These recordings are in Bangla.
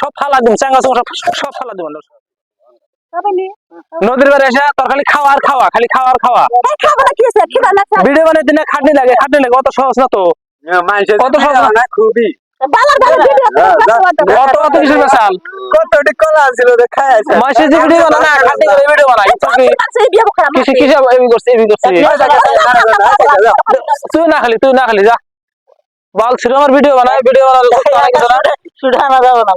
সব ফালা দিম চাঙ্গা চুঙ্গা সব সব ফালা দিব নদীর বাড়ি এসে তোর খালি খাওয়া আর খাওয়া। খালি খাওয়া আর খাওয়া। ভিডিও বানাইতে দিনে খাটনি লাগে খাটনি লাগে। অত সহজ না তো। কত সহজ না খুবই। অত অত কিছু বেসাল কতটি কলা ছিল রে খাই আছে মাসে যে ভিডিও বানা না খাটনি করে ভিডিও বানাই তো কি কিছু কিছু এমনি করছে এমনি করছে তুই না খালি তুই না খালি যা বাল ছিল আমার ভিডিও বানাই ভিডিও বানালে না যাবে না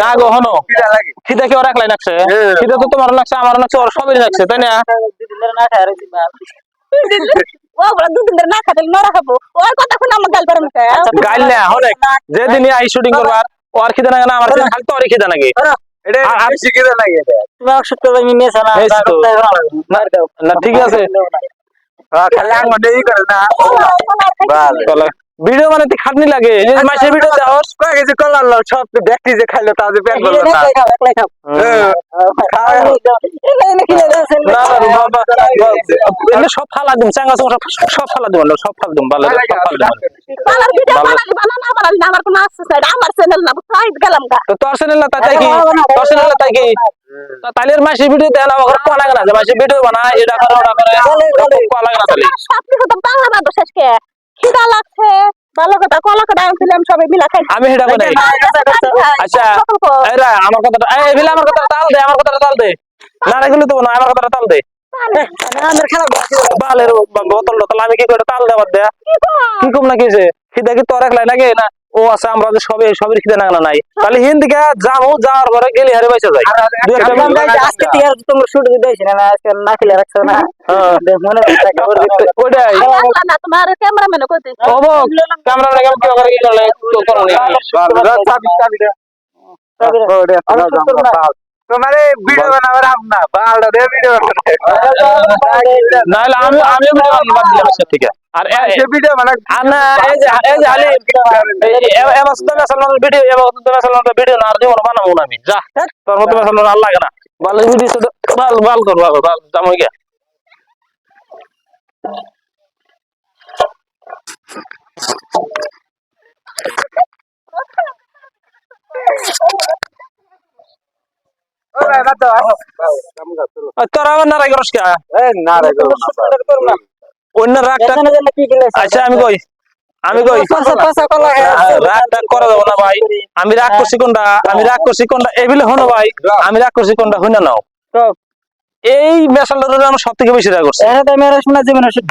না গো হনো খিদে লাগছে হ্যাঁ। তো তোমার লাগছে আমার লাগছে ওর সবারই লাগছে তাই না দুদিন ধরে না খাই রয়েছি দুদিন ধরে না খাতে নরা খাবো ওর কথা শুনে আমার গাল পারেন গাইল না অনেক যেদিন আই শুটিং করবার ওর খিদে লাগে না আমার খিদে খালি তোরই খিদে লাগে এটা আ- আ- বেশি খিদে লাগে এটা। তুমি ওষুধ করবে আমি মেসে না এই তো। মার দাও না ঠিক আছে ভিডিও মানে খাটনি লাগে যে মাসের ভিডিও দেওয়ার কেজি কলা আনলো? সব ব্যক্তি যে খাইলো পেট না। বাবা এমনি সব ফালা দিম চাঙ্গা চুঙ্গা সব ফালা দিব সব ফালা দিম ভালো সব ফালা দিম। ভিডিও আমার চ্যানেল না তাই কি? তোর চ্যানেল না তাই কি? তা তাহলে মাসের ভিডিও দেন আমার কোয়া লাগে না যে মাসের ভিডিও বানায় এটা করে ওটা করে কোয়া লাগে না তাহলে আপনি তো বাংলা বাদ শেষকে খিদা লাগছে। ভালো কথা কলা কথা আনছিলাম সবাই মিলা খাই আমি সেটা বানাই আচ্ছা এরা আমার কথাটা এই বিলে আমার কথাটা তাল দে আমার কথাটা তাল দে। না রেগুলি তো না আমার কথাটা তাল দে। আমার খারাপ বালের বোতল টোতল আমি কি করে তাল দেবার দেয়া? কি কম? না কিছে খিদা কি তোর একলাই লাগে না? ও আছে আমরা যে সবে সবের খিদে না নাই। তাহলে হিন্দিকে যাব যাওয়ার পরে গেলি হারে বাইসা যাই দু আজকে টিয়ার তোমরা শুট দিয়েছি না আজকে না খেলে রাখছো না। হ্যাঁ। মনে ওইটাই। না তোমার ক্যামেরাম্যান কইতে। ওবো ক্যামেরা লাগে কি করে তো করনি ভালো। চাবি, চাবিটা। তোমার এই ভিডিও বানাবার আম না বালটা দিয়ে ভিডিও বানাবে নাহলে আমি আমি ভিডিও বাদ দিলাম সে থেকে। আর এ- এ- সে ভিডিও বানা আর না এই যে এই যে হালি এবার সুদ্ধ মেসালানোর ভিডিও এবার সুদ্ধ মেসালানোর ভিডিও না আর জীবন বানাবো না আমি। যা তোর মতো মেসালানোর আর লাগে ভালো ভিডিও গিয়া ওরে, না তো, আহ। আর তোর আবার অন্য রাগটা আচ্ছা আমি কই? আমি কই? রাগ টাগ করে দেবো না ভাই। আমি রাগ করছি কোনটা? আমি রাগ করছি কোনটা? এই বিলে হনো ভাই আমি রাগ করছি কোনটা? হইনা নাও। এই মেসালটা আমার সব থেকে বেশি রাগ করছে।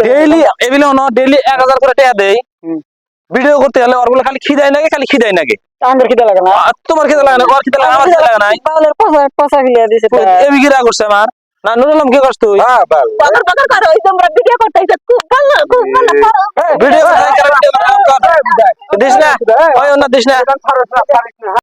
ডেইলি হনো ডেইলি এক হাজার করে টাকা দেই ভিডিও করতে হলে ওর বলে খালি খিদাই নাকি খালি খিদাই নাকি আঙ্গুর খিদে লাগে না তোমার খিদে লাগে না ওর খিদে লাগে আমার খিদে লাগে নাই পাউলের পাঁচা পাঁচা ফিলিয়া দিছে এবি কি রাগ করছে আমার না নুরুলাম কি করছ তুই হ্যাঁ, ভালো। বাজার বাজার করো ওই তোমরা ভিডিও করতে খুব ভালো খুব ভালো করো ভিডিও ভিডিও দিস না ওই অন্য দিস না।